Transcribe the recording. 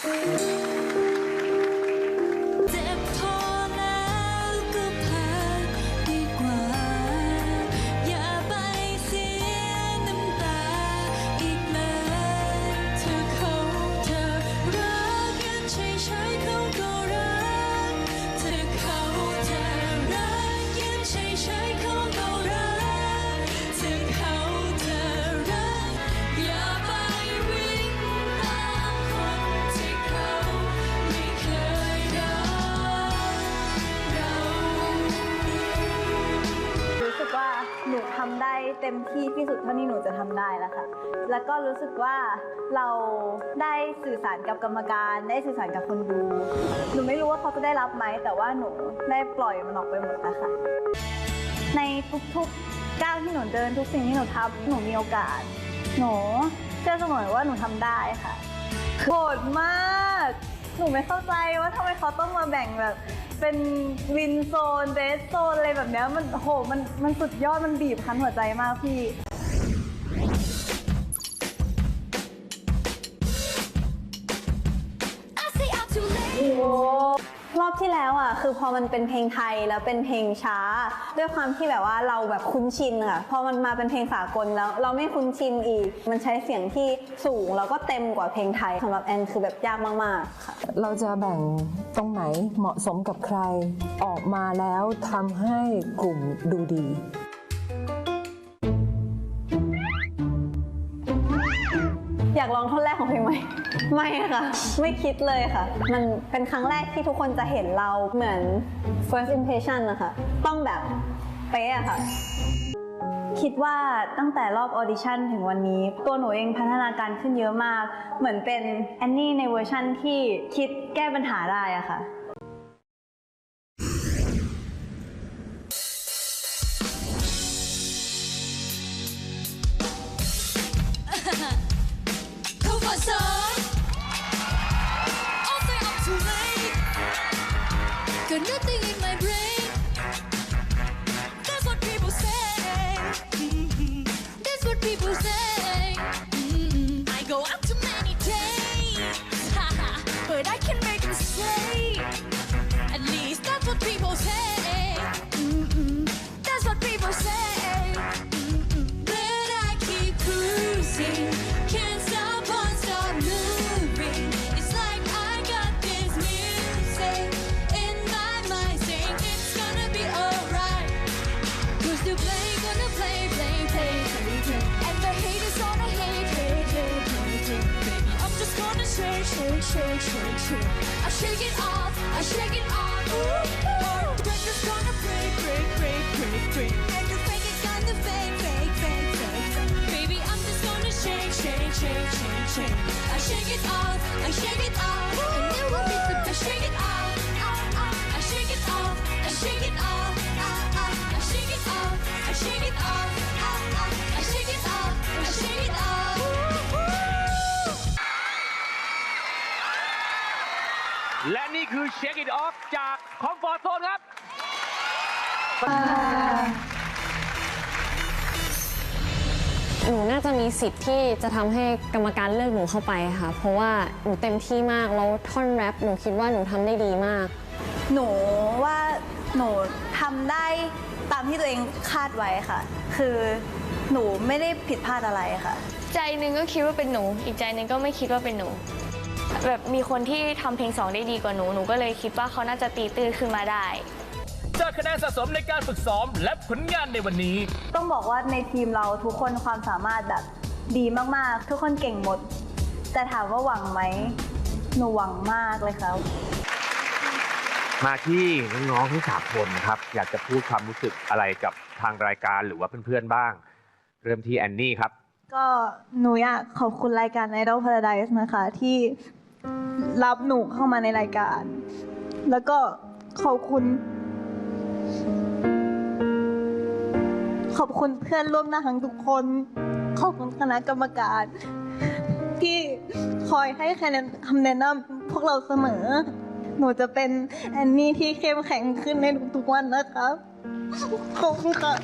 เเต็มที่ที่สุดเท่าที่หนูจะทำได้แล้วค่ะ แล้วก็รู้สึกว่าเราได้สื่อสารกับกรรมการ ได้สื่อสารกับคนดู หนูไม่รู้ว่าเขาจะได้รับไหม แต่ว่าหนูได้ปล่อยมันออกไปหมดแล้วค่ะ ในทุกๆก้าวที่หนูเดินทุกสิ่งที่หนูทำหนูมีโอกาส หนูเชื่อเสมอว่าหนูทำได้ค่ะโหดมาก หนูไม่เข้าใจว่าทำไมเขาต้องมาแบ่งแบบ เป็นวินโซนเดสโซนอะไรแบบเนี้ยมันโหมันมันสุดยอดมันบีบคั้นหัวใจมากพี่ อบที่แล้วอะคือพอมันเป็นเพลงไทยแล้วเป็นเพลงช้า ด้วยความที่แบบว่าเราแบบคุ้นชินอะพอมันมาเป็นเพลงสากลแล้ว เราไม่คุ้นชินอีก มันใช้เสียงที่สูงแล้วก็เต็มกว่าเพลงไทยสำหรับแอนคือแบบยากมากๆค่ะเราจะแบ่งตรงไหนเหมาะสมกับใคร ออกมาแล้วทำให้กลุ่มดูดี อยากร้องท่อนแรกของเพลงไหม ไม่ค่ะ ไม่คิดเลยค่ะ มันเป็นครั้งแรกที่ทุกคนจะเห็นเราเหมือน first impression นะคะต้องแบบเป๊ะอะค่ะ คิดว่าตั้งแต่รอบออดิชั่นถึงวันนี้ ตัวหนูเองพัฒนาการขึ้นเยอะมาก เหมือนเป็นแอนนี่ในเวอร์ชั่นที่คิดแก้ปัญหาได้อะค่ะ nothing. Shake, shake, shake, shake, shake. I shake it off, I shake it off. Ooh, ooh. The record's gonna break, break, break, break, break. And the fake is gonna fake, fake, fake, fake. Baby, I'm just gonna shake, shake, shake, shake, shake. I shake it off, I shake it off. And it will be the best. Shake it off, ah, ah. I shake it off, I shake it off, ah, ah. I shake it off, I shake it off, และนี่คือ Shake It Off จาก Comfort Zone ครับ หนูน่าจะมีสิทธิ์ที่จะทำให้กรรมการเลือกหนูเข้าไปค่ะ เพราะว่าหนูเต็มที่มาก แล้วท่อนแรปหนูคิดว่าหนูทำได้ดีมาก หนูว่าหนูทำได้ตามที่ตัวเองคาดไว้ค่ะ คือหนูไม่ได้ผิดพลาดอะไรค่ะ ใจหนึ่งก็คิดว่าเป็นหนู อีกใจหนึ่งก็ไม่คิดว่าเป็นหนู แบบมีคนที่ทำเพลงสองได้ดีกว่าหนู หนูก็เลยคิดว่าเขาน่าจะตีตื้นขึ้นมาได้ จากคะแนนสะสมในการฝึกซ้อมและผลงานในวันนี้ ต้องบอกว่าในทีมเราทุกคนความสามารถแบบดีมากๆ ทุกคนเก่งหมด แต่ถามว่าหวังไหม หนูหวังมากเลยครับ มาที่น้องๆทั้งสามคนนะครับ อยากจะพูดความรู้สึกอะไรกับทางรายการหรือว่าเพื่อนๆบ้าง เริ่มที่แอนนี่ครับ ก็หนูอยากขอบคุณรายการ Idol Paradise นะคะ ที่ รับหนูเข้ามาในรายการ แล้วก็ขอบคุณ ขอบคุณเพื่อนร่วมหน้าทั้งทุกคน ขอบคุณคณะกรรมการ ที่คอยให้คะแนนคำแนะนำพวกเราเสมอ หนูจะเป็นแอนนี่ที่เข้มแข็งขึ้นในทุกๆวันนะคะขอบคุณค่ะ